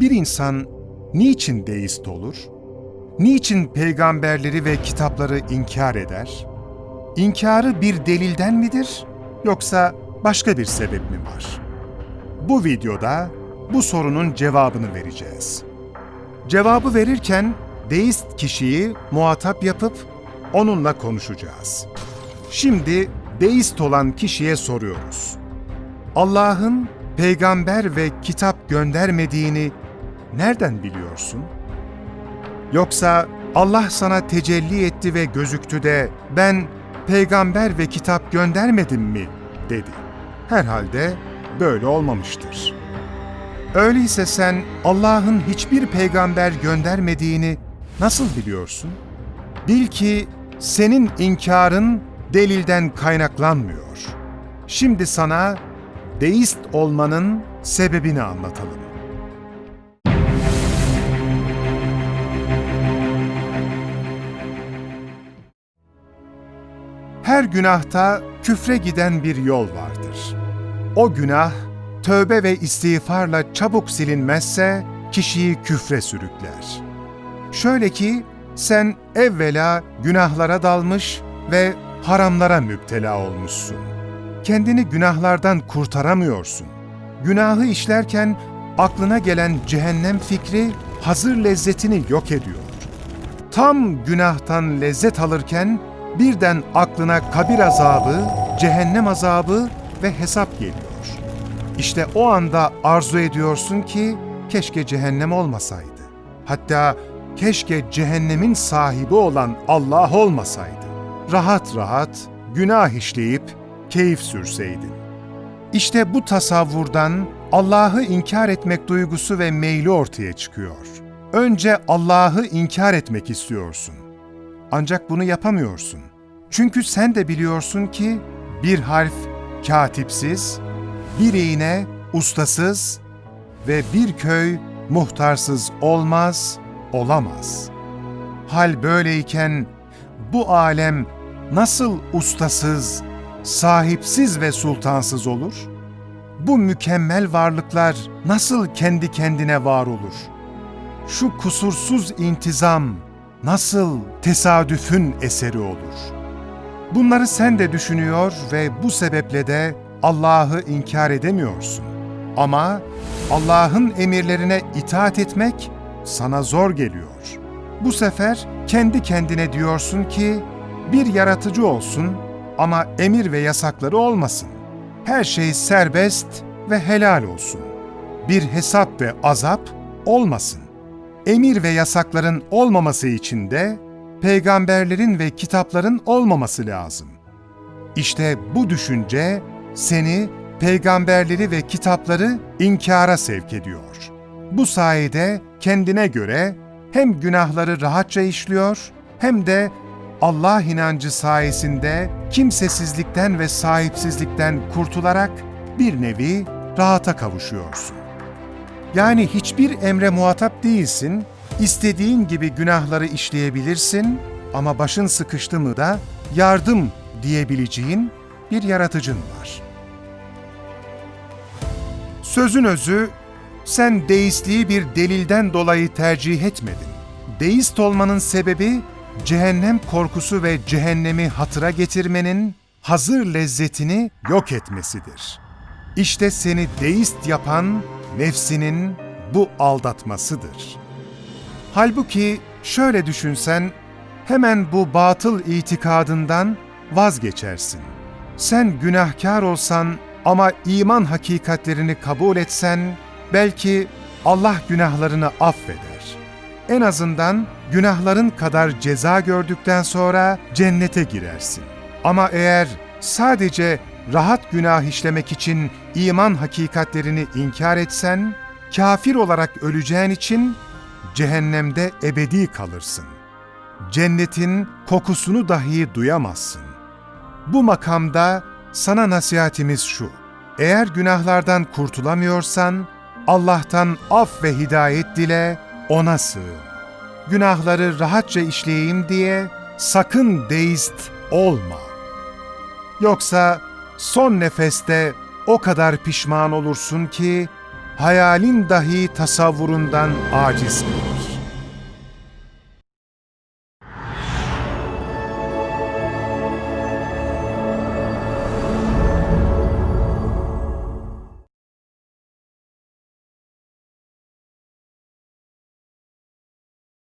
Bir insan niçin deist olur? Niçin peygamberleri ve kitapları inkar eder? İnkarı bir delilden midir yoksa başka bir sebep mi var? Bu videoda bu sorunun cevabını vereceğiz. Cevabı verirken deist kişiyi muhatap yapıp onunla konuşacağız. Şimdi deist olan kişiye soruyoruz. Allah'ın peygamber ve kitap göndermediğini nereden biliyorsun? Yoksa Allah sana tecelli etti ve gözüktü de ben peygamber ve kitap göndermedim mi dedi. Herhalde böyle olmamıştır. Öyleyse sen Allah'ın hiçbir peygamber göndermediğini nasıl biliyorsun? Bil ki senin inkarın delilden kaynaklanmıyor. Şimdi sana deist olmanın sebebini anlatalım. Her günahta küfre giden bir yol vardır. O günah tövbe ve istiğfarla çabuk silinmezse kişiyi küfre sürükler. Şöyle ki sen evvela günahlara dalmış ve haramlara müptela olmuşsun. Kendini günahlardan kurtaramıyorsun. Günahı işlerken aklına gelen cehennem fikri hazır lezzetini yok ediyor. Tam günahtan lezzet alırken birden aklına kabir azabı, cehennem azabı ve hesap geliyor. İşte o anda arzu ediyorsun ki keşke cehennem olmasaydı. Hatta keşke cehennemin sahibi olan Allah olmasaydı. Rahat rahat günah işleyip keyif sürseydin. İşte bu tasavvurdan Allah'ı inkar etmek duygusu ve meyli ortaya çıkıyor. Önce Allah'ı inkar etmek istiyorsun. Ancak bunu yapamıyorsun. Çünkü sen de biliyorsun ki bir harf katipsiz, bir iğne ustasız ve bir köy muhtarsız olmaz, olamaz. Hal böyleyken bu alem nasıl ustasız, sahipsiz ve sultansız olur? Bu mükemmel varlıklar nasıl kendi kendine var olur? Şu kusursuz intizam nasıl tesadüfün eseri olur? Bunları sen de düşünüyor ve bu sebeple de Allah'ı inkar edemiyorsun. Ama Allah'ın emirlerine itaat etmek sana zor geliyor. Bu sefer kendi kendine diyorsun ki bir yaratıcı olsun ama emir ve yasakları olmasın. Her şey serbest ve helal olsun. Bir hesap ve azap olmasın. Emir ve yasakların olmaması için de peygamberlerin ve kitapların olmaması lazım. İşte bu düşünce seni peygamberleri ve kitapları inkara sevk ediyor. Bu sayede kendine göre hem günahları rahatça işliyor hem de Allah inancı sayesinde kimsesizlikten ve sahipsizlikten kurtularak bir nevi rahata kavuşuyorsun. Yani hiçbir emre muhatap değilsin, istediğin gibi günahları işleyebilirsin ama başın sıkıştı mı da yardım diyebileceğin bir yaratıcın var. Sözün özü, sen deistliği bir delilden dolayı tercih etmedin. Deist olmanın sebebi, cehennem korkusu ve cehennemi hatıra getirmenin hazır lezzetini yok etmesidir. İşte seni deist yapan nefsinin bu aldatmasıdır. Halbuki şöyle düşünsen, hemen bu batıl itikadından vazgeçersin. Sen günahkar olsan ama iman hakikatlerini kabul etsen, belki Allah günahlarını affeder. En azından günahların kadar ceza gördükten sonra cennete girersin. Ama eğer sadece rahat günah işlemek için iman hakikatlerini inkar etsen, kafir olarak öleceğin için cehennemde ebedi kalırsın. Cennetin kokusunu dahi duyamazsın. Bu makamda sana nasihatimiz şu. Eğer günahlardan kurtulamıyorsan, Allah'tan af ve hidayet dile, ona sığın. Günahları rahatça işleyeyim diye sakın deist olma. Yoksa son nefeste o kadar pişman olursun ki hayalin dahi tasavvurundan aciz kalır.